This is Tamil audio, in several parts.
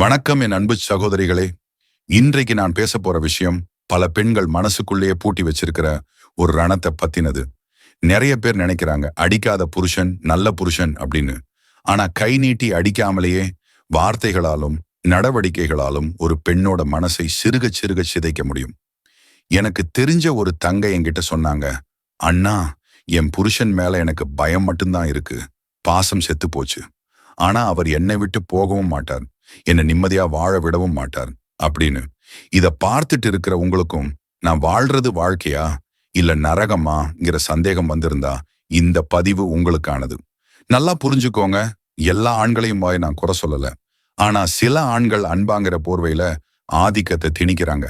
வணக்கம் என் அன்பு சகோதரிகளே. இன்றைக்கு நான் பேச போற விஷயம் பல பெண்கள் மனசுக்குள்ளேயே பூட்டி வச்சிருக்கிற ஒரு ரணத்தை பத்தினது. நிறைய பேர் நினைக்கிறாங்க அடிக்காத புருஷன் நல்ல புருஷன் அப்படின்னு. ஆனா கை நீட்டி அடிக்காமலேயே வார்த்தைகளாலும் நடவடிக்கைகளாலும் ஒரு பெண்ணோட மனசை சிறுக சிறுக சிதைக்க முடியும். எனக்கு தெரிஞ்ச ஒரு தங்கை என்கிட்ட சொன்னாங்க அண்ணா என் புருஷன் மேல எனக்கு பயம் மட்டும்தான் இருக்கு. பாசம் செத்து போச்சு. ஆனா அவர் என்னை விட்டு போகவும் மாட்டார். என்னை நிம்மதியா வாழ விடவும் மாட்டார். அப்படின்னு. இத பார்த்துட்டு இருக்கிற உங்களுக்கும் நான் வாழ்றது வாழ்க்கையா? இல்ல நரகமாங்கிற சந்தேகம் வந்திருந்தா இந்த பதிவு உங்களுக்கானது. நல்லா புரிஞ்சுக்கோங்க. எல்லா ஆண்களையும் வாய் நான் குறை சொல்லல. ஆனா சில ஆண்கள் அன்பாங்கிற போர்வையில ஆதிக்கத்தை திணிக்கிறாங்க.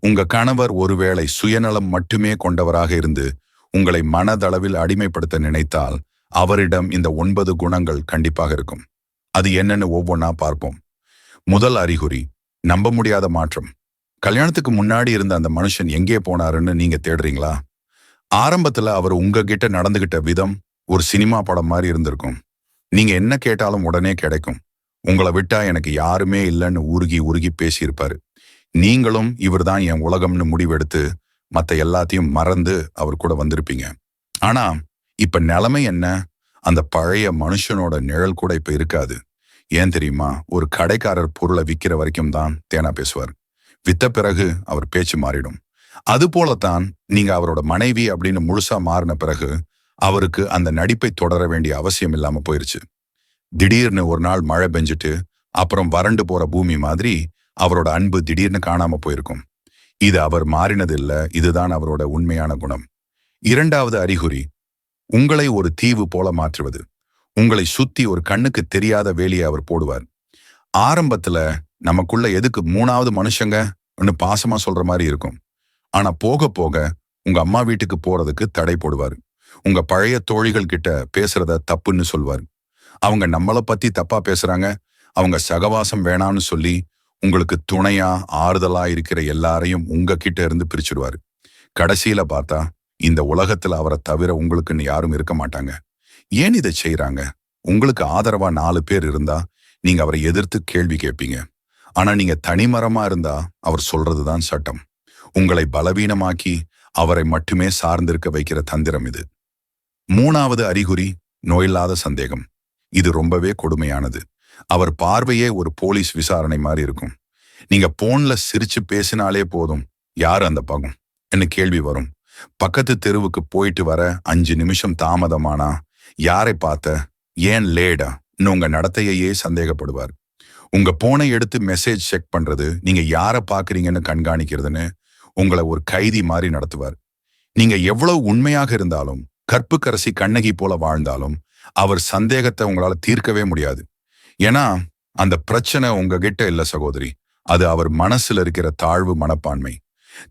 உங்க கணவர் ஒருவேளை சுயநலம் மட்டுமே கொண்டவராக இருந்து உங்களை மனதளவில் அடிமைப்படுத்த நினைத்தால் அவரிடம் இந்த ஒன்பது குணங்கள் கண்டிப்பாக இருக்கும். அது என்னன்னு ஒவ்வொன்றா பார்ப்போம். முதல் அறிகுறி நம்ப முடியாத மாற்றம். கல்யாணத்துக்கு முன்னாடி இருந்த அந்த மனுஷன் எங்கே போனாருன்னு நீங்க தேடுறீங்களா? ஆரம்பத்துல அவர் உங்ககிட்ட நடந்துகிட்ட விதம் ஒரு சினிமா படம் மாதிரி இருந்திருக்கும். நீங்க என்ன கேட்டாலும் உடனே கிடைக்கும். உங்களை விட்டா எனக்கு யாருமே இல்லைன்னு உருகி உருகி பேசியிருப்பாரு. நீங்களும் இவர்தான் என் உலகம்னு முடிவெடுத்து மத்த எல்லாத்தையும் மறந்து அவர் கூட வந்திருப்பீங்க. ஆனா இப்ப நிலைமை என்ன? அந்த பழைய மனுஷனோட நிழல் கூட இப்ப இருக்காது. ஏன் தெரியுமா? ஒரு கடைக்காரர் பொருளை விக்கிற வரைக்கும் தான் தேனா பேசுவார். வித்த பிறகு அவர் பேச்சு மாறிடும். அது போலத்தான் நீங்க அவரோட மனைவி அப்படின்னு முழுசா மாறின பிறகு அவருக்கு அந்த நடிப்பை தொடர வேண்டிய அவசியம் இல்லாம போயிருச்சு. திடீர்னு ஒரு நாள் மழை பெஞ்சிட்டு அப்புறம் வறண்டு போற பூமி மாதிரி அவரோட அன்பு திடீர்னு காணாம போயிருக்கும். இது அவர் மாறினது இல்ல இதுதான் அவரோட உண்மையான குணம். இரண்டாவது அறிகுறி உங்களை ஒரு தீவு போல மாற்றுவது. உங்களை சுத்தி ஒரு கண்ணுக்கு தெரியாத வேலியை அவர் போடுவார். ஆரம்பத்துல நமக்குள்ள எதுக்கு மூணாவது மனுஷங்க? பாசமா சொல்ற மாதிரி இருக்கும். ஆனா போக போக உங்க அம்மா வீட்டுக்கு போறதுக்கு தடை போடுவார். உங்க பழைய தோழிகள் கிட்ட பேசுறத தப்புன்னு சொல்வார். அவங்க நம்மளை பத்தி தப்பா பேசுறாங்க. அவங்க சகவாசம் வேணாம்னு சொல்லி உங்களுக்கு துணையா ஆறுதலா இருக்கிற எல்லாரையும் உங்க கிட்ட இருந்து பிரிச்சுடுவாரு. கடைசியில பார்த்தா இந்த உலகத்துல அவரை தவிர உங்களுக்குன்னு யாரும் இருக்க மாட்டாங்க. ஏன் இதை செய்யறாங்க உங்களுக்கு ஆதரவா நாலு பேர் இருந்தா நீங்க அவரை எதிர்த்து கேள்வி கேட்பீங்க. ஆனா நீங்க தனிமரமா இருந்தா அவர் சொல்றதுதான் சட்டம். உங்களை பலவீனமாக்கி அவரை மட்டுமே சார்ந்திருக்க வைக்கிற தந்திரம் இது. மூணாவது அறிகுறி நோயில்லாத சந்தேகம். இது ரொம்பவே கொடுமையானது. அவர் பார்வையே ஒரு போலீஸ் விசாரணை மாதிரி இருக்கும். நீங்க போன்ல சிரிச்சு பேசினாலே போதும். யார் அந்த பகம்? என்ன கேள்வி வரும். பக்கத்து தெருவுக்கு போயிட்டு வர அஞ்சு நிமிஷம் தாமதமானா யாரை பார்த்த? ஏன் லேடா? உங்க நடத்தையையே சந்தேகப்படுவார். உங்க போனை எடுத்து மெசேஜ் செக் பண்றது நீங்க யாரை பாக்குறீங்கன்னு கண்காணிக்கிறதுன்னு உங்களை ஒரு கைதி மாதிரி நடத்துவார். நீங்க எவ்வளவு உண்மையாக இருந்தாலும் கற்புக்கரசி கண்ணகி போல வாழ்ந்தாலும் அவர் சந்தேகத்தை உங்களால தீர்க்கவே முடியாது. ஏன்னா அந்த பிரச்சனை உங்ககிட்ட இல்ல சகோதரி. அது அவர் மனசுல இருக்கிற தாழ்வு மனப்பான்மை.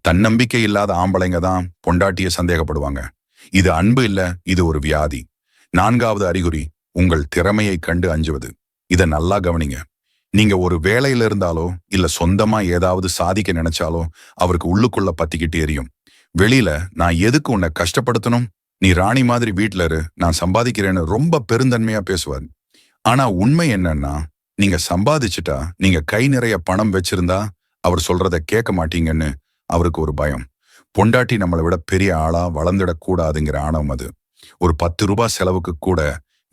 தன்னம்பிக்கை இல்லாத ஆம்பளைங்க தான் பொண்டாட்டிய சந்தேகப்படுவாங்க. இது அன்பு இல்ல இது ஒரு வியாதி. நான்காவது அறிகுறி உங்கள் திறமையை கண்டு அஞ்சுவது. இதை நல்லா கவனிங்க. நீங்க ஒரு வேலையில இருந்தாலோ இல்ல சொந்தமா ஏதாவது சாதிக்க நினைச்சாலோ அவருக்கு உள்ளுக்குள்ள பத்திக்கிட்டு எரியும். வெளியில நான் எதுக்கு உன்னை கஷ்டப்படுத்தணும்? நீ ராணி மாதிரி வீட்ல இரு. நான் சம்பாதிக்கிறேன்னு ரொம்ப பெருந்தன்மையா பேசுவார். ஆனா உண்மை என்னன்னா நீங்க சம்பாதிச்சுட்டா நீங்க கை நிறைய பணம் வச்சிருந்தா அவர் சொல்றத கேட்க மாட்டீங்கன்னு அவருக்கு ஒரு பயம். பொண்டாட்டி நம்மளை விட பெரிய ஆளா வளர்ந்துடக் கூடாதுங்கிற ஆணவம் அது. ஒரு பத்து ரூபாய் செலவுக்கு கூட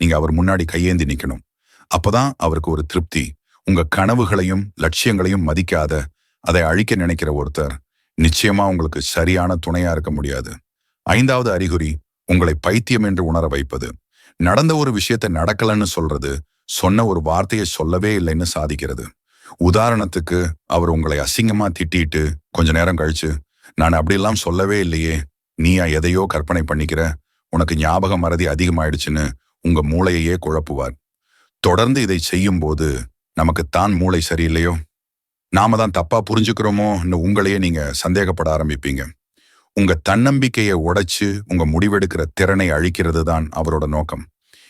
நீங்க அவர் முன்னாடி கையேந்தி நிக்கணும். அப்பதான் அவருக்கு ஒரு திருப்தி. உங்க கனவுகளையும் லட்சியங்களையும் மதிக்காத அதை அழிக்க நினைக்கிற ஒருத்தர் நிச்சயமா உங்களுக்கு சரியான துணையா இருக்க முடியாது. ஐந்தாவது அறிகுறி உங்களை பைத்தியம் என்று உணர வைப்பது. நடந்த ஒரு விஷயத்தை நடக்கலன்னு சொல்றது சொன்ன ஒரு வார்த்தையை சொல்லவே இல்லைன்னு சாதிக்கிறது. உதாரணத்துக்கு அவர் உங்களை அசிங்கமா திட்டிட்டு கொஞ்ச நேரம் கழிச்சு நான் அப்படியெல்லாம் சொல்லவே இல்லையே நீயா எதையோ கற்பனை பண்ணிக்கிற உனக்கு ஞாபக மறதி அதிகமாயிடுச்சுன்னு உங்க மூளையையே குழப்புவார். தொடர்ந்து இதை செய்யும் போது நமக்கு தான் மூளை சரியில்லையோ? நாம தான் தப்பா புரிஞ்சுக்கிறோமோன்னு உங்களையே நீங்க சந்தேகப்பட ஆரம்பிப்பீங்க. உங்க தன்னம்பிக்கையை உடைச்சு உங்க முடிவெடுக்கிற திறனை அழிக்கிறது தான் அவரோட நோக்கம்.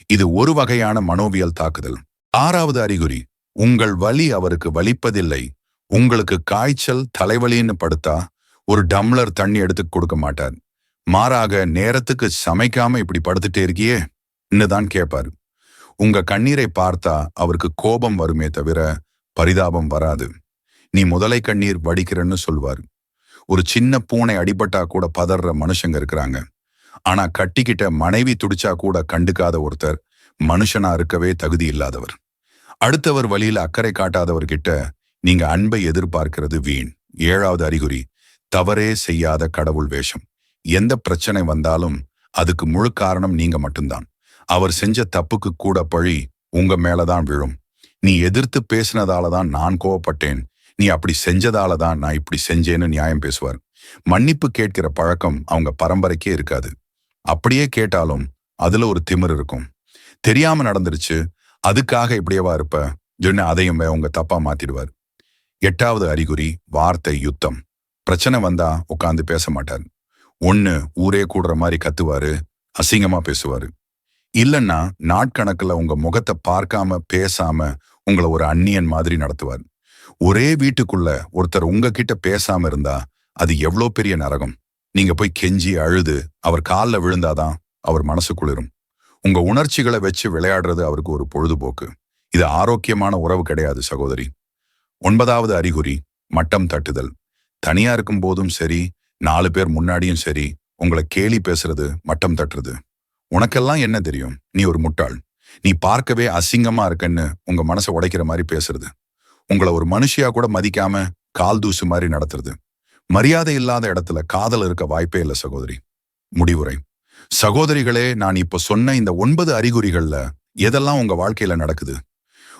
இது ஒரு வகையான மனோவியல் தாக்குதல். ஆறாவது அறிகுறி உங்கள் வலி அவருக்கு வலிப்பதில்லை. உங்களுக்கு காய்ச்சல் தலைவலின்னு படுத்தா ஒரு டம்ளர் தண்ணி எடுத்து கொடுக்க மாட்டார். மாறாக நேரத்துக்கு சமைக்காம இப்படி படுத்துட்டே இருக்கியே? தான் கேட்பாரு உங்க கண்ணீரை பார்த்தா அவருக்கு கோபம் வருமே தவிர பரிதாபம் வராது. நீ முதலை கண்ணீர் வடிக்கிறன்னு சொல்வார். ஒரு சின்ன பூனை அடிபட்டா கூட பதற மனுஷங்க இருக்கிறாங்க. ஆனா கட்டிக்கிட்ட மனைவி துடிச்சா கூட கண்டுக்காத ஒருத்தர் மனுஷனா இருக்கவே தகுதி இல்லாதவர். அடுத்தவர் வழியில அக்கறை காட்டாதவர்கிட்ட நீங்க அன்பை எதிர்பார்க்கிறது வீண். ஏழாவது அறிகுறி தவறே செய்யாத கடவுள் வேஷம். எந்த பிரச்சனை வந்தாலும் அதுக்கு முழு காரணம் நீங்க மட்டும்தான். அவர் செஞ்ச தப்புக்கு கூட பழி உங்க மேலதான் விழும். நீ எதிர்த்து பேசினதால தான் நான் கோவப்பட்டேன். நீ அப்படி செஞ்சதால தான் நான் இப்படி செஞ்சேன்னு நியாயம் பேசுவார். மன்னிப்பு கேட்கிற பழக்கம் அவங்க பரம்பரைக்கே இருக்காது. அப்படியே கேட்டாலும் அதுல ஒரு திமிர் இருக்கும். தெரியாம நடந்துருச்சு அதுக்காக இப்படியேவா இருப்ப? சொன்ன அதையும் உங்க தப்பா மாத்திடுவார். எட்டாவது அறிகுறி வார்த்தை யுத்தம். பிரச்சனை வந்தா உட்காந்து பேச மாட்டார். ஒன்று ஊரே கூடுற மாதிரி கத்துவாரு அசிங்கமா பேசுவாரு. இல்லைன்னா நாட்கணக்குல உங்க முகத்தை பார்க்காம பேசாம உங்களை ஒரு அந்நியன் மாதிரி நடத்துவார். ஒரே வீட்டுக்குள்ள ஒருத்தர் உங்ககிட்ட பேசாம இருந்தா அது எவ்வளோ பெரிய நரகம். நீங்க போய் கெஞ்சி அழுது அவர் காலில் விழுந்தாதான் அவர் மனசு குளிரும். உங்க உணர்ச்சிகளை வச்சு விளையாடுறது அவருக்கு ஒரு பொழுதுபோக்கு. இது ஆரோக்கியமான உறவு கிடையாது சகோதரி. ஒன்பதாவது அறிகுறி மட்டம் தட்டுதல். தனியா இருக்கும் போதும் சரி நாலு பேர் முன்னாடியும் சரி உங்களை கேலி பேசுறது மட்டம் தட்டுறது. உனக்கெல்லாம் என்ன தெரியும்? நீ ஒரு முட்டாள். நீ பார்க்கவே அசிங்கமா இருக்கன்னு உங்க மனசை உடைக்கிற மாதிரி பேசுறது. உங்களை ஒரு மனுஷியா கூட மதிக்காம கால் தூசு மாதிரி நடத்துறது. மரியாதை இல்லாத இடத்துல காதல் இருக்க வாய்ப்பே இல்லை சகோதரி. முடிவுரை. சகோதரிகளே நான் இப்ப சொன்ன இந்த ஒன்பது அறிகுறிகள்ல எதெல்லாம் உங்க வாழ்க்கையில நடக்குது?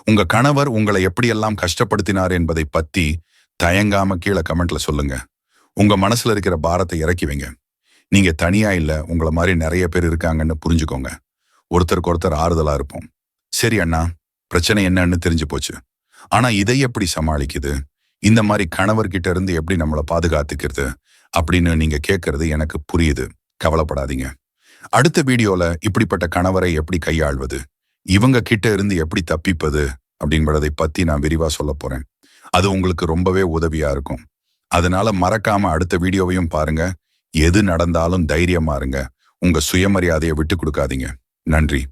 உங்க கணவர் உங்களை எப்படியெல்லாம் கஷ்டப்படுத்தினார் என்பதை பத்தி தயங்காம கீழே கமெண்ட்ல சொல்லுங்க. உங்க மனசுல இருக்கிற பாரத்தை இறக்கி வைங்க. நீங்க தனியா இல்ல உங்களை மாதிரி நிறைய பேர் இருக்காங்கன்னு புரிஞ்சுக்கோங்க. ஒருத்தருக்கு ஒருத்தர் ஆறுதலா இருப்போம். சரி அண்ணா பிரச்சனை என்னன்னு தெரிஞ்சு போச்சு. ஆனா இதை எப்படி சமாளிக்குது? இந்த மாதிரி கணவர்கிட்ட இருந்து எப்படி நம்மளை பாதுகாத்துக்கிறது? அப்படின்னு நீங்க கேட்கறது எனக்கு புரியுது. கவலைப்படாதீங்க. அடுத்த வீடியோல இப்படிப்பட்ட கணவரை எப்படி கையாள்வது? இவங்க கிட்ட இருந்து எப்படி தப்பிப்பது? அப்படிங்கிறதை பத்தி நான் விரிவா சொல்ல போறேன். அது உங்களுக்கு ரொம்பவே உதவியா இருக்கும். அதனால மறக்காம அடுத்த வீடியோவையும் பாருங்க. எது நடந்தாலும் தைரியமா இருங்க. உங்க சுயமரியாதையை விட்டு கொடுக்காதீங்க. நன்றி.